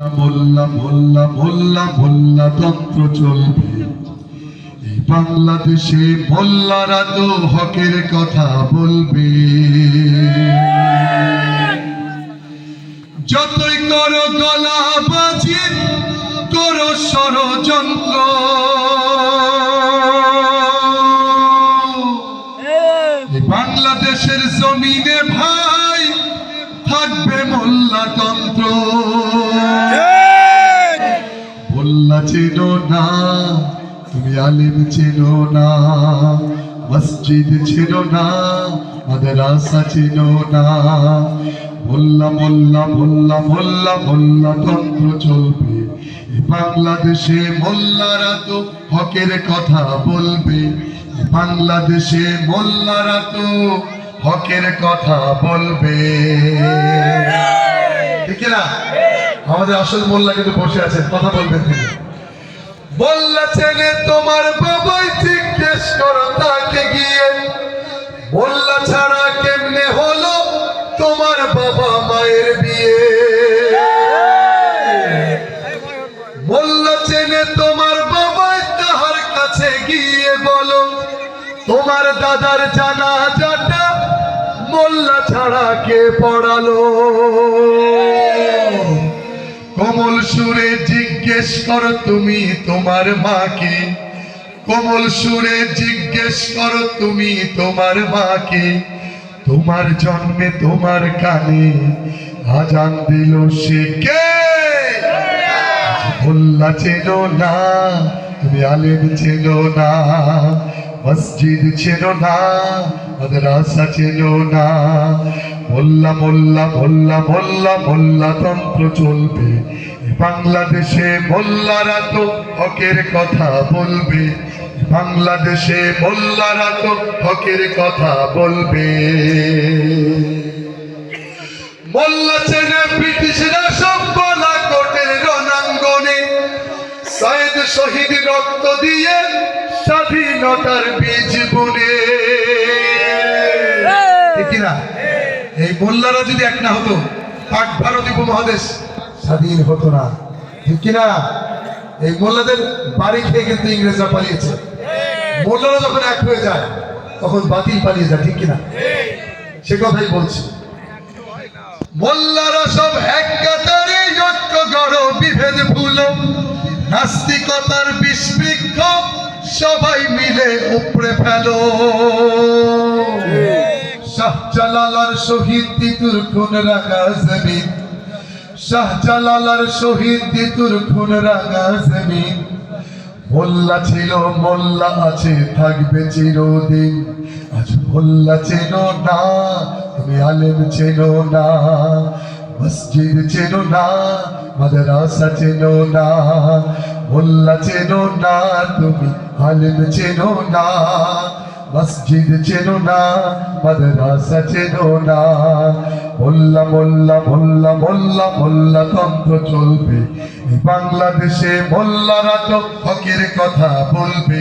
মোল্লা মোল্লা মোল্লা মোল্লা তন্ত্র চলবে। এই বাংলাদেশে মোল্লারা তো হকের কথা বলবে। যতই করো গলা বাজি করো ষড়যন্ত্র। বাংলাদেশের জমিনে ভাই থাকবে মোল্লাতন্ত্র। তুমি ছিল না মসজিদ চেনো না মাদ্রাসা চেনো না। মোল্লা মোল্লা মোল্লা মোল্লা মোল্লা তন্ত্র চলবে। বাংলাদেশে মোল্লারা তো হকের কথা বলবে। বাংলাদেশে মোল্লারা তো হকের কথা বলবে। ঠিক। না আমাদের আসল মোল্লা কিন্তু বসে আছেন কথা বলবেন তিনি। মোল্লা ছেলে তোমার বাবাই জিজ্ঞেস করো তাকে গিয়ে। মোল্লা ছাড়া কেমনে হলো তোমার বাবা মায়ের বিয়ে? চেনে তোমার বাবাই তাহার কাছে গিয়ে বলো, তোমার দাদার জানাজাটা মোল্লা ছাড়া কে পড়ালো? কোমল সুরে জিজ্ঞেস করো তুমি তোমার মাকে। কোমল সুরে জিজ্ঞেস করো তুমি তোমার মাকে। তোমার জন্মে তোমার কানে আজান দিল সে কে? মোল্লা চেনো না তুমি আলেম চেনো না, মসজিদ চেনো না, মাদ্রাসা চেনো না। মোল্লা মোল্লা মোল্লা মোল্লা মোল্লা, তন্ত্র চলবে। বাংলাদেশে মোল্লারা তো হকের কথা বলবে। বাংলাদেশে মোল্লারা তো হকের কথা বলবে। মোল্লা চেনে ব্রিটিশরা সব বলা কোটের রণাঙ্গনে। সাইদ শহীদ রক্ত দিয়ে স্বাধীনতার বীজ বুনে। ঠিক না? এই মোল্লারা যদি এক না হতো পাক ভারত উপমহাদেশ স্বাধীন হতো না। ঠিক কিনা? এই মোল্লাদের বাড়ি খেয়ে কিন্তু ইংরেজরা পালিয়েছে। মোল্লারা যখন এক হয়ে যায়, তখন বাতিল পালিয়ে যায়, ঠিক কিনা? সে কথাই বলছি। মোল্লারা সব এক কাতারে ঐক্য গড়, বিভেদ, ভুলো, নাস্তিকতার বিস্পৃক্ষ সবাই মিলে উপড়ে ফেলো। শাহজালালার শহীদ তিতুর খুন রাখা জমিন। শাহজালালার শহীদ তিতুর খুন রাঙা জমিন। মোল্লা ছিল, মোল্লা আছে, থাকবে চিরদিন। আজ মোল্লা চেনো না, তুমি আলেম চেনো না, মসজিদ চেনো না, মাদ্রাসা চেনো না। মোল্লা চেনো না, তুমি আলেম চেনো না। মসজিদ চেনো না মাদ্রাসা চেনো না মোল্লা মোল্লা মোল্লা মোল্লা মোল্লা, তন্ত্র চলবে। বাংলাদেশে মোল্লারা তো হকের কথা বলবে।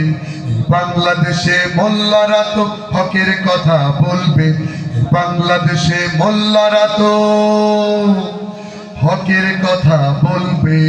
বাংলাদেশে মোল্লারা তো হকের কথা বলবে। বাংলাদেশে মোল্লারা তো হকের কথা বলবে।